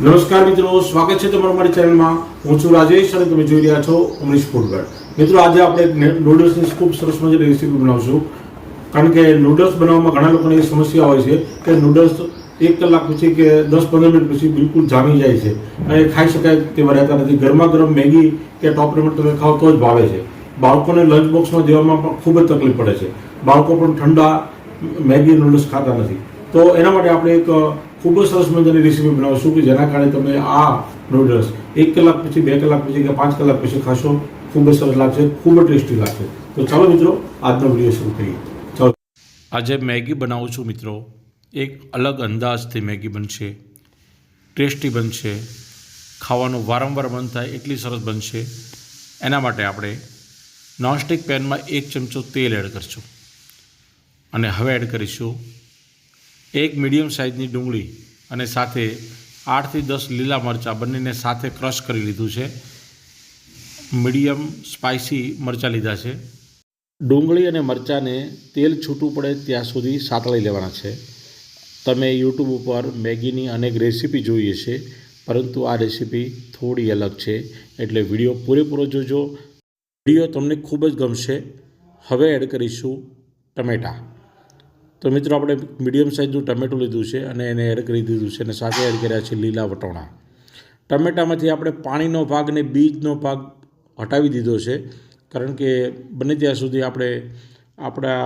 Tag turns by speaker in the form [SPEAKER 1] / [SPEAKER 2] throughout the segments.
[SPEAKER 1] નમસ્કાર મિત્રો, સ્વાગત છે તમારું મારી ચેનલમાં. હું છું રાજેશ અને તમે જોઈ રહ્યા છો અમરીશ ફૂડવેર મિત્રો, આજે આપણે નૂડલ્સની ખૂબ સરસ મજાની રેસીપી બનાવશું. કારણ કે નૂડલ્સ બનાવવામાં ઘણા લોકોની સમસ્યા હોય છે કે નૂડલ્સ એક કલાક પછી કે દસ પંદર મિનિટ પછી બિલકુલ જામી જાય છે. અને ખાઈ શકાય તેવા રહેતા નથી. ગરમા ગરમ મેગી કે ટોપ રેમન્ટ તમે ખાવ તો જ ભાવે છે. બાળકોને લંચ બોક્સમાં દેવામાં પણ ખૂબ જ તકલીફ પડે છે. બાળકો પણ ઠંડા મેગી નૂડલ્સ ખાતા નથી. તો એના માટે આપણે એક ખૂબ જ સરસ મજાની રેસીપી બનાવશું કે જેના કારણે તમે આ નૂડલ્સ એક કલાક પછી, બે કલાક પછી કે પાંચ કલાક પછી ખાશો, ખૂબ જ સરસ લાગશે, ખૂબ જ ટેસ્ટી લાગશે. તો ચાલો મિત્રો, આજનો વીડિયો શરૂ કરીએ. ચાલો.
[SPEAKER 2] આજે મેગી બનાવું છું મિત્રો. એક અલગ અંદાજથી મેગી બનશે, ટેસ્ટી બનશે, ખાવાનું વારંવાર મન થાય એટલી સરસ બનશે. એના માટે આપણે નોનસ્ટિક પેનમાં એક ચમચો તેલ એડ કરીશું. અને હવે એડ કરીશું એક મીડિયમ સાઇઝની ડુંગળી અને સાથે આઠથી દસ લીલા મરચાં બંનેને સાથે ક્રશ કરી લીધું છે. મીડિયમ સ્પાઇસી મરચાં લીધા છે. ડુંગળી અને મરચાંને તેલ છૂટું પડે ત્યાં સુધી સાતળી લેવાના છે. તમે યુટ્યુબ ઉપર મેગીની અનેક રેસીપી જોઈએ છે પરંતુ આ રેસીપી થોડી અલગ છે, એટલે વીડિયો પૂરેપૂરો જોજો. વીડિયો તમને ખૂબ જ ગમશે. હવે એડ કરીશું ટમેટાં. તો મિત્રો આપણે મીડિયમ સાઇઝનું ટમેટું લીધું છે અને એને એડ કરી દીધું છે અને સાથે એડ કર્યા છે લીલા વટોણા. ટમેટામાંથી આપણે પાણીનો ભાગ અને બીજનો ભાગ હટાવી દીધો છે, કારણ કે બને ત્યાં સુધી આપણે આપણા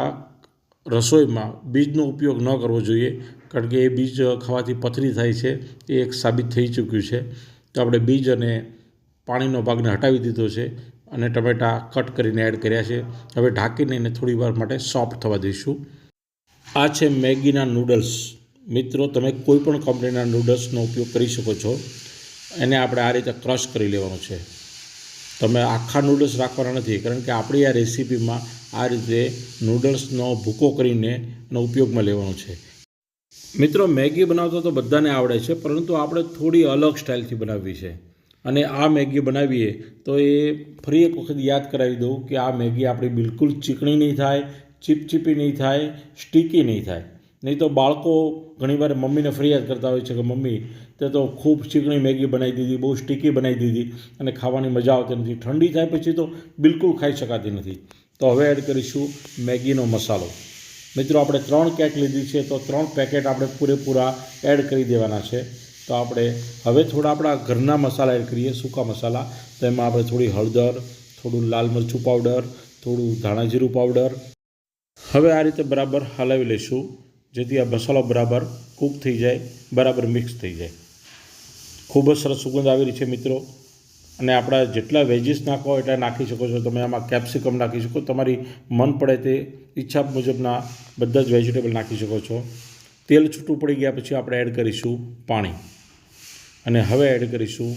[SPEAKER 2] રસોઈમાં બીજનો ઉપયોગ ન કરવો જોઈએ, કારણ કે એ બીજ ખાવાથી પથરી થાય છે, એ એક સાબિત થઈ ચૂક્યું છે. તો આપણે બીજ અને પાણીનો ભાગને હટાવી દીધો છે અને ટમેટાં કટ કરીને એડ કર્યા છે. હવે ઢાંકીને એને થોડી વાર માટે સોફ્ટ થવા દઈશું. આ છે મેગીના નૂડલ્સ. મિત્રો, તમે કોઈ પણ કંપનીના નૂડલ્સનો ઉપયોગ કરી શકો છો. એને આપણે આ રીતે ક્રશ કરી લેવાનું છે. તમે આખા નૂડલ્સ રાખવાના નથી, કારણ કે આપણી આ રેસીપીમાં આ રીતે નૂડલ્સનો ભૂકો કરીને એનો ઉપયોગમાં લેવાનો છે. મિત્રો, મેગી બનાવતા તો બધાને આવડે છે, પરંતુ આપણે થોડી અલગ સ્ટાઇલથી બનાવવી છે. અને આ મેગી બનાવીએ તો એ ફરી એક વખત યાદ કરાવી દઉં કે આ મેગી આપણી બિલકુલ ચીકણી નહીં થાય ચીપચીપી નહીં થાય, સ્ટીકી નહીં થાય. નહીં તો બાળકો ઘણીવાર મમ્મીને ફરિયાદ કરતા હોય છે કે, મમ્મી, તે તો ખૂબ ચીકણી મેગી બનાવી દીધી, બહુ સ્ટીકી બનાવી દીધી અને ખાવાની મજા આવતી નથી. ઠંડી થાય પછી તો બિલકુલ ખાઈ શકાતી નથી. તો હવે એડ કરીશું મેગીનો મસાલો. મિત્રો, આપણે ત્રણ કેક લીધી છે, તો ત્રણ પેકેટ આપણે પૂરેપૂરા એડ કરી દેવાના છે. તો આપણે હવે થોડા આપણા ઘરના મસાલા એડ કરીએ, સૂકા મસાલા. તો એમાં આપણે થોડી હળદર, થોડું લાલ મરચું પાવડર, થોડું ધાણાજીરું પાવડર હવે આ રીતે બરાબર હલાવી લઈશું, જેથી આ મસાલો બરાબર કૂક થઈ જાય, બરાબર મિક્સ થઈ જાય. ખૂબ જ સરસ સુગંધ આવી રહી છે મિત્રો. અને આપણા જેટલા વેજીસ નાખો એટલા નાખી શકો છો. તમે આમાં કેપ્સિકમ નાખી શકો. તમારી મન પડે તે ઈચ્છા મુજબના બધા જ વેજીટેબલ નાખી શકો છો. તેલ છૂટું પડી ગયા પછી આપણે એડ કરીશું પાણી. અને હવે એડ કરીશું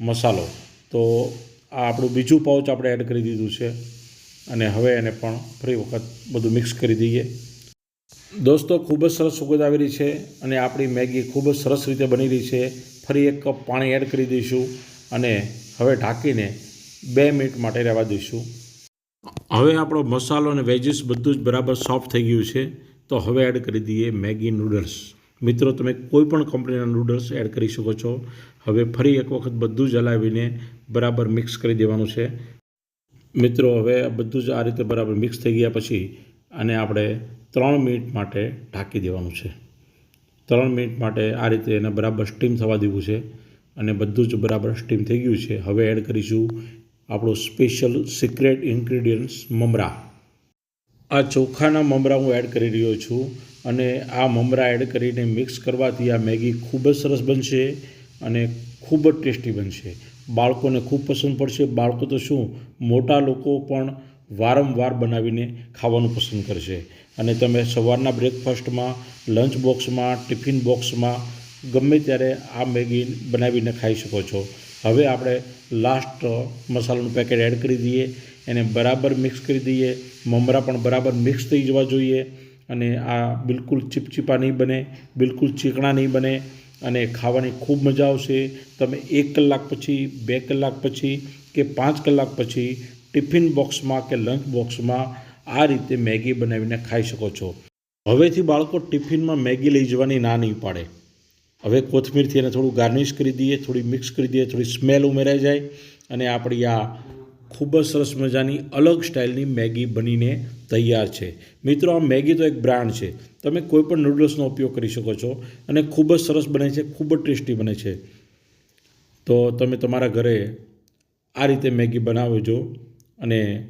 [SPEAKER 2] મસાલો. તો આ આપણું બીજું પાઉચ આપણે એડ કરી દીધું છે. અને હવે એને પણ ફરી વખત બધું મિક્સ કરી દઈએ. દોસ્તો, ખૂબ જ સરસ સુગંધ આવી રહી છે અને આપણી મેગી ખૂબ જ સરસ રીતે બની રહી છે. ફરી એક કપ પાણી એડ કરી દઈશું અને હવે ઢાંકીને બે મિનિટ માટે રહેવા દઈશું. હવે આપણો મસાલો અને વેજીસ બધું જ બરાબર સોફ્ટ થઈ ગયું છે. તો હવે એડ કરી દઈએ મેગી નૂડલ્સ મિત્રો, તમે કોઈ પણ કંપનીના નૂડલ્સ એડ કરી શકો છો. હવે ફરી એક વખત બધું જ હલાવીને બરાબર મિક્સ કરી દેવાનું છે. મિત્રો, હવે બધું જ આ રીતે બરાબર મિક્સ થઈ ગયા પછી આને આપણે ત્રણ મિનિટ માટે ઢાંકી દેવાનું છે. ત્રણ મિનિટ માટે આ રીતે એને બરાબર સ્ટીમ થવા દેવું છે અને બધું જ બરાબર સ્ટીમ થઈ ગયું છે. હવે એડ કરીશું આપણું સ્પેશિયલ સિક્રેટ ઇન્ગ્રીડિયન્ટ્સ મમરા. આ ચોખાના મમરા હું એડ કરી રહ્યો છું અને આ મમરા એડ કરીને મિક્સ કરવાથી આ મેગી ખૂબ જ સરસ બનશે અને ખૂબ જ ટેસ્ટી બનશે. બાળકોને ખૂબ પસંદ પડશે. બાળકો તો શું, મોટા લોકો પણ વારંવાર બનાવીને ખાવાનું પસંદ કરશે. અને તમે સવારના બ્રેકફાસ્ટમાં, લંચ બોક્સમાં, ટિફિન બોક્સમાં ગમે ત્યારે આ મેગી બનાવીને ખાઈ શકો છો. હવે આપણે લાસ્ટ મસાલાનું પેકેટ એડ કરી દઈએ. એને બરાબર મિક્સ કરી દઈએ. મમરા પણ બરાબર મિક્સ થઈ જવા જોઈએ. અને આ બિલકુલ ચીપચીપા નહીં બને, બિલકુલ ચીકણા નહીં બને. અને ખાવાની ખૂબ મજા આવશે. તમે એક કલાક પછી, બે કલાક પછી કે પાંચ કલાક પછી ટિફિન બોક્સમાં કે લંચ બોક્સમાં આ રીતે મેગી બનાવીને ખાઈ શકો છો. હવેથી બાળકો ટિફિનમાં મેગી લઈ જવાની ના નહીં પાડે. હવે કોથમીરથી એને થોડું ગાર્નિશ કરી દઈએ, થોડી મિક્સ કરી દઈએ, થોડી સ્મેલ ઉમેરાઈ જાય અને આપણી આ ખૂબ જ સરસ મજાની અલગ સ્ટાઇલની મેગી બનીને તૈયાર છે. મિત્રો, આ મેગી તો એક બ્રાન્ડ છે. તમે કોઈ પણ નૂડલ્સનો ઉપયોગ કરી શકો છો અને ખૂબ જ સરસ બને છે, ખૂબ જ ટેસ્ટી બને છે. તો તમે તમારા ઘરે આ રીતે મેગી બનાવજો અને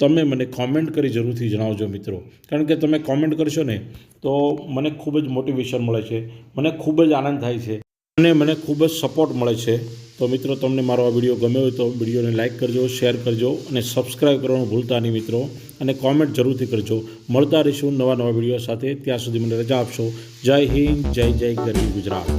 [SPEAKER 2] તમે મને કોમેન્ટ કરી જરૂરથી જણાવજો મિત્રો. કારણ કે તમે કોમેન્ટ કરશો ને, તો મને ખૂબ જ મોટિવેશન મળે છે. મને ખૂબ જ આનંદ થાય છે. અને મને ખૂબ જ સપોર્ટ મળે છે. તો મિત્રો, તમને મારો આ વીડિયો ગમ્યો હોય તો વિડીયોને લાઇક કરજો, શેર કરજો અને સબસ્ક્રાઈબ કરવાનું ભૂલતા નહીં મિત્રો. અને કોમેન્ટ જરૂરથી કરજો. મળતા રહીશું નવા નવા વીડિયો સાથે. ત્યાં સુધી મને રજા આપશો. જય હિન્દ, જય જય ગરીબ ગુજરાત.